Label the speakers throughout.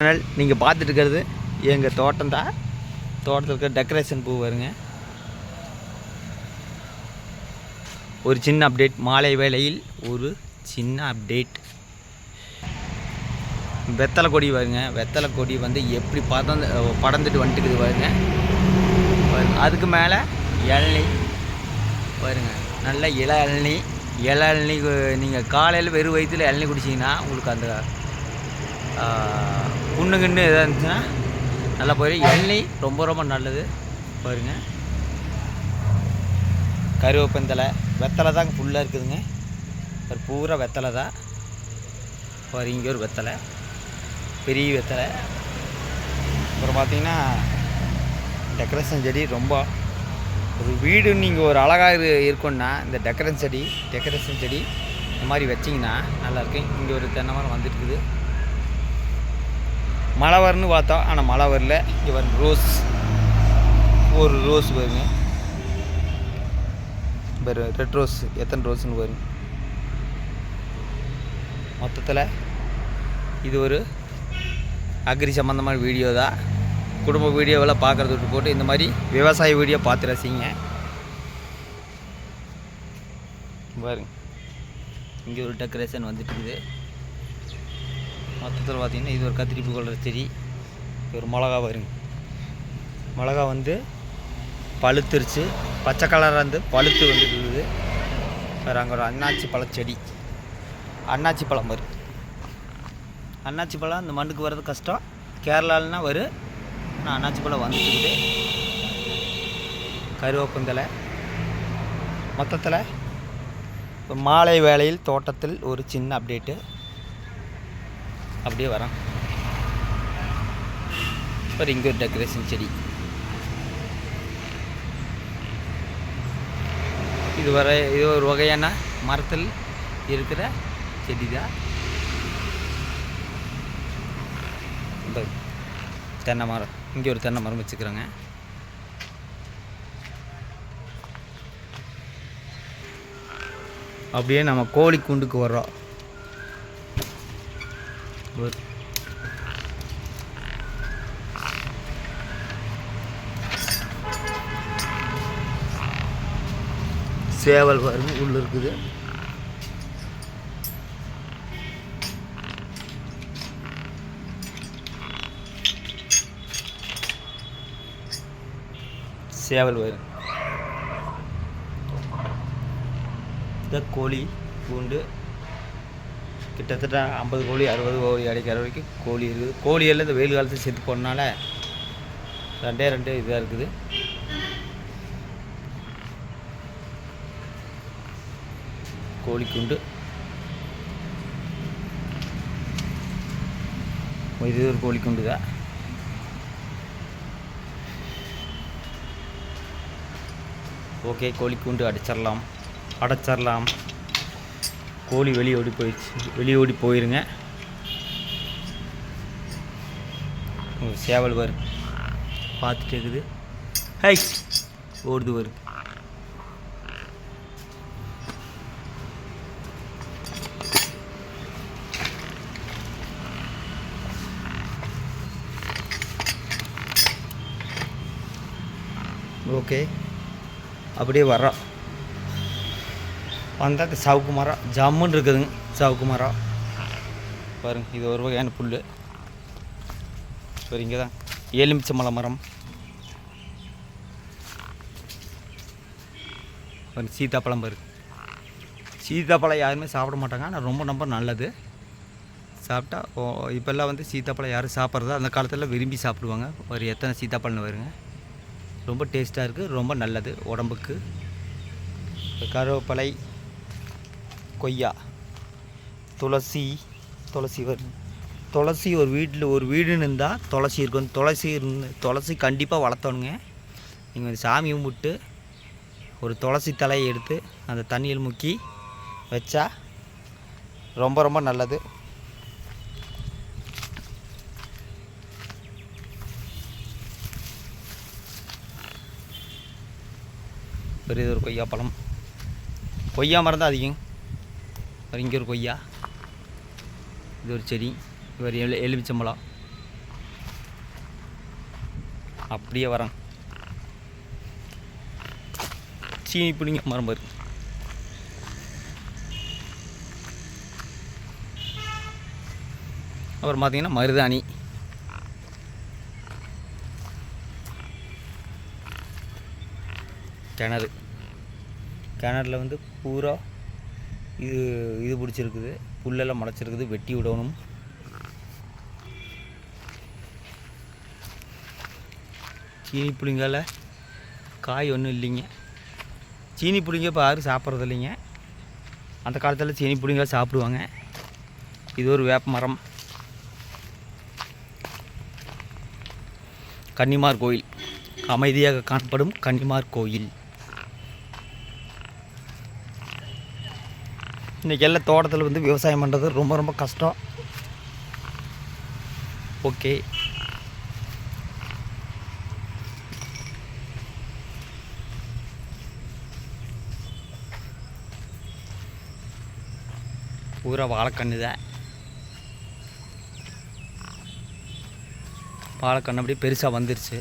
Speaker 1: Channel நீங்கள் பார்த்துட்டு இருக்கிறது எங்கள் தோட்டம் தான் தோட்டத்தில் இருக்கிற டெக்கரேஷன் பூ வருங்க ஒரு சின்ன அப்டேட் மாலை வேளையில் ஒரு சின்ன அப்டேட் வெத்தலை கொடி வருங்க வெத்தலை கொடி வந்து எப்படி பதந்து படந்துட்டு வந்துட்டுக்குது வருங்க அதுக்கு மேலே இளநீ. வருங்க நல்ல இள இளநீ. இளநீ நீங்கள் காலையில் வெறும் வயிற்றில் இளநீ குடிச்சிங்கன்னா உங்களுக்கு அந்த புண்ணுங்கன்னு புண்ணு கிண்ணு எதாக இருந்துச்சுன்னா நல்லா போயிடும் எண்ணெய் ரொம்ப ரொம்ப நல்லது. பாருங்க. கருவேப்பந்தலை வெத்தலை தான் ஃபுல்லாக இருக்குதுங்க. ஒரு பூரா வெத்தலை தான். பாரு இங்கே ஒரு வெத்தலை. பெரிய வெத்தலை. அப்புறம் பார்த்தீங்கன்னா டெக்கரேஷன் செடி ரொம்ப ஒரு வீடு நீங்கள் ஒரு அழகாக இரு இருக்குன்னா இந்த டெக்கரேஷன் செடி டெக்கரேஷன் செடி இந்த மாதிரி வச்சிங்கன்னா நல்லாயிருக்கும் இங்கே ஒரு தென்னை மரம் வந்துருக்குது. மழை வரும்னு பார்த்தோம் ஆனால் மழை வரல இங்கே வரும் ரோஸ். ஒரு ரோஸ் வருங்க பாரு ரெட் ரோஸ் எத்தனை ரோஸ்னு வரும் மொத்தத்தில் இது ஒரு அக்ரி சம்மந்தமான வீடியோ தான் குடும்ப வீடியோவெல்லாம் பார்க்குறது விட்டு போட்டு இந்த மாதிரி விவசாய வீடியோ பார்த்து ரசிங்க. பாருங்க. இங்கே ஒரு டெக்கரேஷன் வந்துட்டு இருக்குது. மொத்தத்தில் பார்த்திங்கன்னா இது ஒரு கத்திரிப்பு கொள்கிற செடி. இது ஒரு மிளகா வருங்க மிளகா வந்து பழுத்துருச்சு. பச்சை கலராக இருந்து பழுத்து வந்துருக்குது. வேறு அங்கே ஒரு அன்னாச்சி பழச்செடி அன்னாச்சி பழம் வரும் அன்னாச்சி பழம் இந்த மண்ணுக்கு வர்றது கஷ்டம். கேரளாலனா வரும் ஆனால் அன்னாச்சி பழம் வந்துட்டுக்குது கருவேப்பந்தலை மொத்தத்தில் இப்போ மாலை வேளையில் தோட்டத்தில் ஒரு சின்ன அப்டேட்டு அப்படியே வரான். அப்புறம் இங்கே ஒரு டெக்கரேஷன் செடி. இது வர இது ஒரு வகையான மரத்தில் இருக்கிற செடி தான் இந்த தென்னை மரம். இங்கே ஒரு தென்னை மரம் வச்சுக்கிறோங்க. அப்படியே நம்ம கோழி குண்டுக்கு வர்றோம். ஒரு சேவல் பாருங்க உள்ள இருக்குது. சேவல் வரும் இந்த கோழி பூண்டு கிட்டத்தட்ட ஐம்பது கோழி அறுபது கோழி அடைக்கிற வரைக்கும் கோழி இருக்குது. கோழி எல்லாம் இந்த வெயில் காலத்தில் செத்து போனனால ரெண்டே ரெண்டே இதாக இருக்குது. கோழிக்குண்டு இது ஒரு கோழிக்குண்டு தான். ஓகே கோழிக்குண்டு அடிச்சிடலாம். அடைச்சிடலாம். கோழி வெளியே ஓடி போயிடுச்சு. வெளியே ஓடி போயிருங்க. ஒரு சேவல் வரும் பார்த்துட்டு இருக்குது ஹை ஓடுது வரும் ஓகே. அப்படியே வர்றோம் வந்தால் இந்த சவுக்கு மரம் ஜம்முன்னு இருக்குதுங்க சவுக்கு மரம் பாருங்க இது ஒரு வகையான புல் சரி இங்கே தான் எலுமிச்சம்பழ மரம். பாருங்க சீத்தாப்பழம் பாருங்க சீத்தாப்பழம் யாருமே சாப்பிட மாட்டாங்க. ஆனால் ரொம்ப ரொம்ப நல்லது. சாப்பிட்டா ஓ இப்போல்லாம் வந்து சீத்தாப்பழம் யாரும் சாப்பிட்றதா? அந்த காலத்தில் விரும்பி சாப்பிடுவாங்க. ஒரு எத்தனை சீத்தாப்பழம் வருங்க ரொம்ப டேஸ்ட்டாக இருக்குது ரொம்ப நல்லது. உடம்புக்கு. கருவேப்பிலை கொய்யா. துளசி துளசி வரும் துளசி ஒரு வீட்டில் ஒரு வீடுன்னு இருந்தால் துளசி இருக்கும். துளசி இருந்து துளசி கண்டிப்பாக வளர்த்தணுங்க. நீங்கள் சாமி கும்பிட்டு ஒரு துளசி தலையை எடுத்து அந்த தண்ணியில் முக்கி வச்சா ரொம்ப ரொம்ப நல்லது. பெரியது ஒரு கொய்யா பழம். கொய்யா மரம் தான் அதிகம். அப்புறம் இங்கே ஒரு கொய்யா. இது ஒரு செடி. இது ஒரு எலு எலுமிச்சம்பழம். அப்படியே வரேன் சீனி பிடிங்க மரம் பாரு அப்புறம் பார்த்தீங்கன்னா மருதாணி. கிணறு. கிணறுல வந்து பூரா இது இது பிடிச்சிருக்குது. புல்லெல்லாம் முளைச்சிருக்குது. வெட்டி விடணும். சீனி புளிங்கால காய் ஒன்றும் இல்லைங்க. சீனி புளிங்க இப்போ யாரும் சாப்பிட்றது இல்லைங்க. அந்த காலத்தில் சீனி புளிங்க சாப்பிடுவாங்க. இது ஒரு வேப்ப மரம். கன்னிமார் கோயில். அமைதியாக காணப்படும் கன்னிமார் கோயில். இன்றைக்கி எல்லாம் தோட்டத்தில் வந்து விவசாயம் பண்ணுறது ரொம்ப ரொம்ப கஷ்டம். ஓகே பூரா வாழைக்கண்ணு தான். வாழைக்கண்ணு அப்படியே பெருசாக வந்துருச்சு.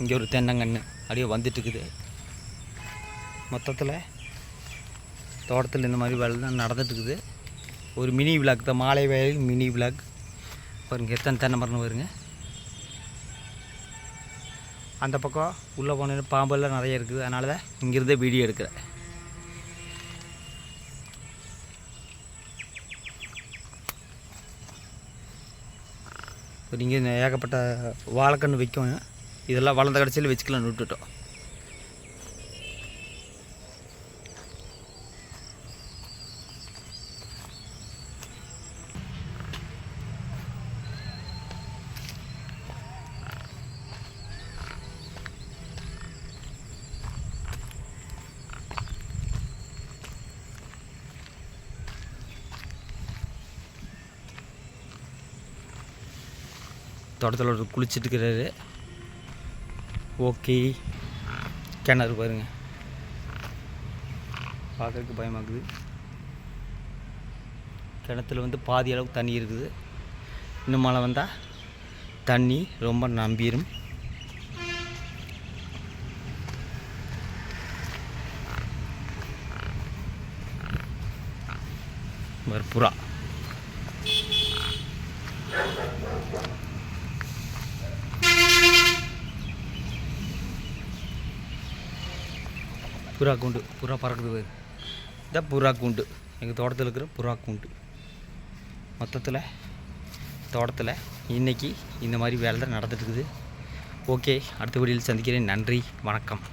Speaker 1: இங்கே ஒரு தென்னங்கன்று அப்படியே வந்துட்டுருக்குது மொத்தத்தில் தோட்டத்தில் இந்த மாதிரி வேலை தான் நடந்துட்டுருக்குது. ஒரு மினி விளாக் தான் மாலை வேலையில் மினி விளாக் பாருங்க எத்தனை தென்னை மரம் வருங்க அந்த பக்கம் உள்ளே போனேன்னு பாம்பெல்லாம் நிறைய இருக்குது. அதனால தான் இங்கேருந்தே வீடியோ எடுக்கிறேன். இப்போ நீங்கள் ஏகப்பட்ட வாழைக்கன்று வைக்கும் இதெல்லாம் வளர்ந்த கடைசியில் வச்சுக்கலாம்னு விட்டுட்டோம் தோட்டத்தில் ஒரு குளிச்சுட்டு இருக்கிறாரு ஓகே. கிணறு பாருங்க. பார்க்குறதுக்கு பயமாக்குது. கிணத்துல வந்து பாதி அளவுக்கு தண்ணி இருக்குது. இன்னும் மழை வந்தால் தண்ணி ரொம்ப நம்பிடும் புறா புறா கூண்டு. புறா பறக்குது பாரு. இதான் புறா கூண்டு. எங்கள் தோட்டத்தில் இருக்கிற புறா கூண்டு. மொத்தத்தில் தோட்டத்தில் இன்றைக்கி இந்த மாதிரி வேலை தான் நடந்துட்டுருக்குது ஓகே அடுத்த வீடியோவில் சந்திக்கிறேன். நன்றி வணக்கம்.